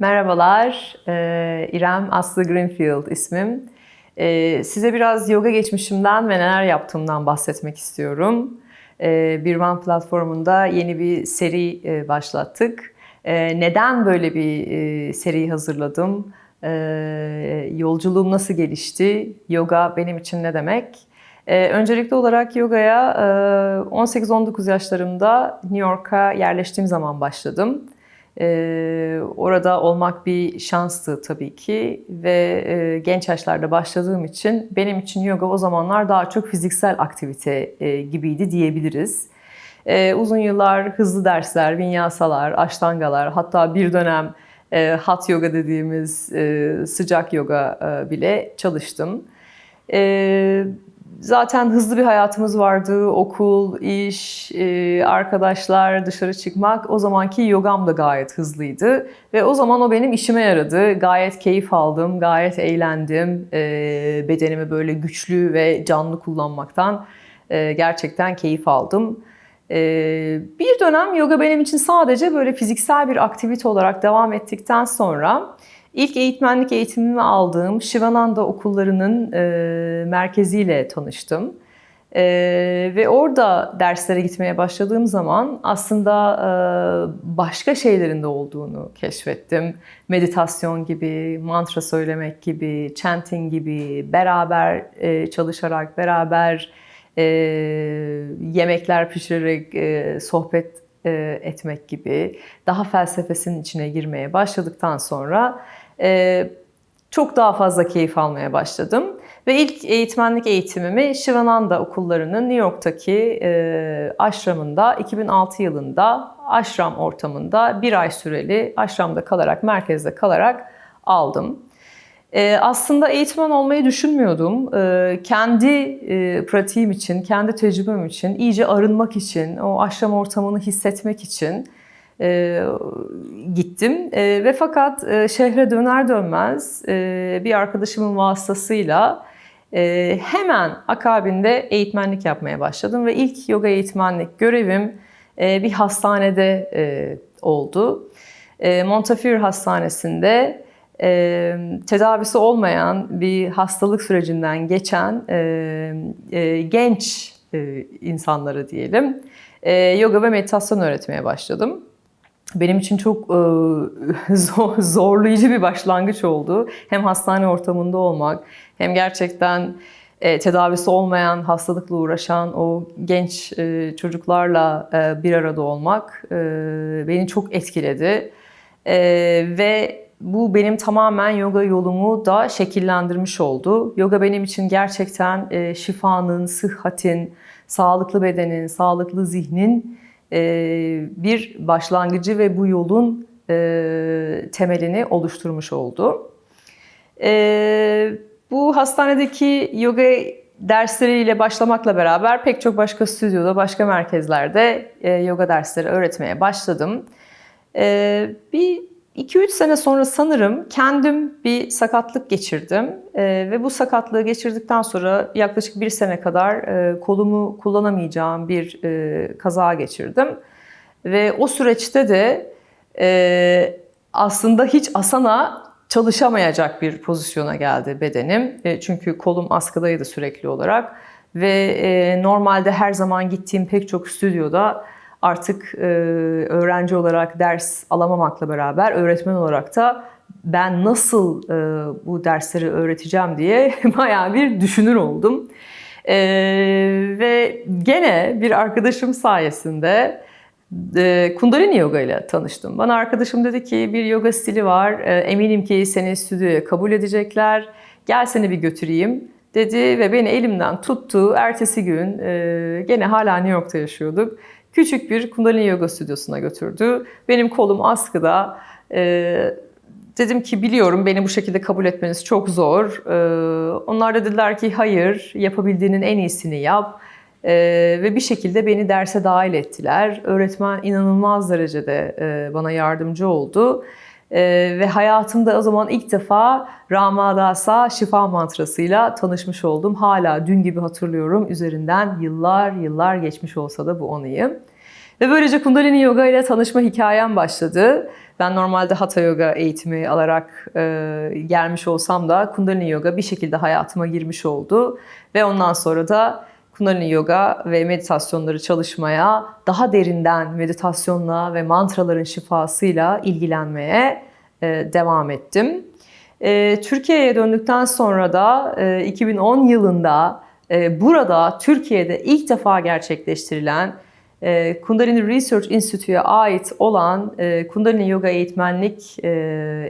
Merhabalar, ee, İrem Aslı Greenfield ismim. Ee, size biraz yoga geçmişimden ve neler yaptığımdan bahsetmek istiyorum. Ee, Birman platformunda yeni bir seri e, başlattık. Neden böyle bir e, seri hazırladım? Yolculuğum nasıl gelişti? Yoga benim için ne demek? Öncelikli olarak yogaya e, 18-19 yaşlarımda New York'a yerleştiğim zaman başladım. Ee, orada olmak bir şanstı tabii ki ve e, genç yaşlarda başladığım için benim için yoga o zamanlar daha çok fiziksel aktivite e, gibiydi diyebiliriz. E, uzun yıllar hızlı dersler, vinyasalar, aştangalar hatta bir dönem e, hot yoga dediğimiz e, sıcak yoga e, bile çalıştım. E, Zaten hızlı bir hayatımız vardı. Okul, iş, e, arkadaşlar, dışarı çıkmak. O zamanki yogam da gayet hızlıydı. Ve o zaman o benim işime yaradı. Gayet keyif aldım, gayet eğlendim. E, bedenimi böyle güçlü ve canlı kullanmaktan e, gerçekten keyif aldım. Bir dönem yoga benim için sadece böyle fiziksel bir aktivite olarak devam ettikten sonra İlk eğitmenlik eğitimimi aldığım Shivananda okullarının e, merkeziyle tanıştım. E, ve orada derslere gitmeye başladığım zaman aslında e, başka şeylerin de olduğunu keşfettim. Meditasyon gibi, mantra söylemek gibi, chanting gibi, beraber e, çalışarak, beraber e, yemekler pişirerek e, sohbet e, etmek gibi daha felsefesinin içine girmeye başladıktan sonra e, çok daha fazla keyif almaya başladım. Ve ilk eğitmenlik eğitimimi Shivananda okullarının New York'taki e, aşramında 2006 yılında aşram ortamında bir ay süreli aşramda kalarak, merkezde kalarak aldım. E, aslında eğitmen olmayı düşünmüyordum. E, kendi e, pratiğim için, kendi tecrübem için, iyice arınmak için, o aşram ortamını hissetmek için e, gittim. E, ve fakat e, şehre döner dönmez e, bir arkadaşımın vasıtasıyla e, hemen akabinde eğitmenlik yapmaya başladım. Ve ilk yoga eğitmenlik görevim e, bir hastanede e, oldu. E, Montefiore Hastanesi'nde e, tedavisi olmayan bir hastalık sürecinden geçen e, e, genç e, insanlara diyelim e, yoga ve meditasyon öğretmeye başladım. Benim için çok e, zorlayıcı bir başlangıç oldu. Hem hastane ortamında olmak hem gerçekten e, tedavisi olmayan, hastalıkla uğraşan o genç e, çocuklarla e, bir arada olmak e, beni çok etkiledi. E, ve bu benim tamamen yoga yolumu da şekillendirmiş oldu. Yoga benim için gerçekten e, şifanın, sıhhatin, sağlıklı bedenin, sağlıklı zihnin bir başlangıcı ve bu yolun temelini oluşturmuş oldu. Bu hastanedeki yoga dersleriyle başlamakla beraber pek çok başka stüdyoda, başka merkezlerde yoga dersleri öğretmeye başladım. Bir 2-3 sene sonra sanırım kendim bir sakatlık geçirdim e, ve bu sakatlığı geçirdikten sonra yaklaşık bir sene kadar e, kolumu kullanamayacağım bir e, kaza geçirdim. Ve o süreçte de e, aslında hiç asana çalışamayacak bir pozisyona geldi bedenim. E, çünkü kolum askıdaydı sürekli olarak ve e, normalde her zaman gittiğim pek çok stüdyoda artık e, öğrenci olarak ders alamamakla beraber öğretmen olarak da ben nasıl e, bu dersleri öğreteceğim diye bayağı bir düşünür oldum. E, ve gene bir arkadaşım sayesinde e, Kundalini Yoga ile tanıştım. Bana arkadaşım dedi ki bir yoga stili var, e, eminim ki seni stüdyoya kabul edecekler, gel seni bir götüreyim dedi ve beni elimden tuttu. Ertesi gün e, gene hala New York'ta yaşıyorduk küçük bir Kundalini Yoga stüdyosuna götürdü. Benim kolum askıda. E, dedim ki biliyorum beni bu şekilde kabul etmeniz çok zor. E, onlar da dediler ki hayır yapabildiğinin en iyisini yap. E, ve bir şekilde beni derse dahil ettiler. Öğretmen inanılmaz derecede e, bana yardımcı oldu. Ee, ve hayatımda o zaman ilk defa Ramadasa şifa mantrasıyla tanışmış oldum. Hala dün gibi hatırlıyorum. Üzerinden yıllar yıllar geçmiş olsa da bu anıyı. Ve böylece Kundalini Yoga ile tanışma hikayem başladı. Ben normalde Hatha Yoga eğitimi alarak e, gelmiş olsam da Kundalini Yoga bir şekilde hayatıma girmiş oldu. Ve ondan sonra da Kundalini Yoga ve meditasyonları çalışmaya, daha derinden meditasyonla ve mantraların şifasıyla ilgilenmeye e, devam ettim. E, Türkiye'ye döndükten sonra da e, 2010 yılında e, burada Türkiye'de ilk defa gerçekleştirilen Kundalini Research Institute'ye ait olan Kundalini Yoga eğitmenlik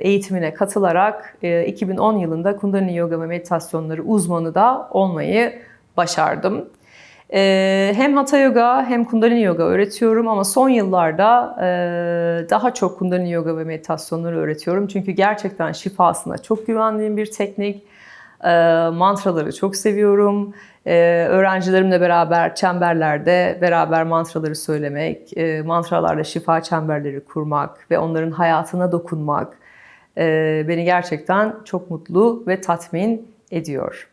eğitimine katılarak e, 2010 yılında Kundalini Yoga ve meditasyonları uzmanı da olmayı başardım. E, hem Hatha Yoga hem Kundalini Yoga öğretiyorum ama son yıllarda e, daha çok Kundalini Yoga ve meditasyonları öğretiyorum. Çünkü gerçekten şifasına çok güvendiğim bir teknik. E, mantraları çok seviyorum. E, öğrencilerimle beraber çemberlerde beraber mantraları söylemek, e, mantralarla şifa çemberleri kurmak ve onların hayatına dokunmak e, beni gerçekten çok mutlu ve tatmin ediyor.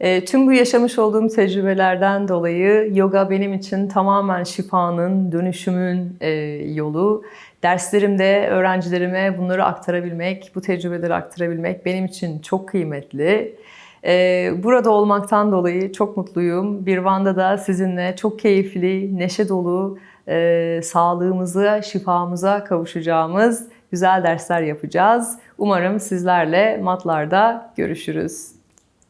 E, tüm bu yaşamış olduğum tecrübelerden dolayı yoga benim için tamamen şifanın, dönüşümün e, yolu. Derslerimde öğrencilerime bunları aktarabilmek, bu tecrübeleri aktarabilmek benim için çok kıymetli. E, burada olmaktan dolayı çok mutluyum. Bir Van'da da sizinle çok keyifli, neşe dolu, e, sağlığımıza, şifamıza kavuşacağımız güzel dersler yapacağız. Umarım sizlerle matlarda görüşürüz.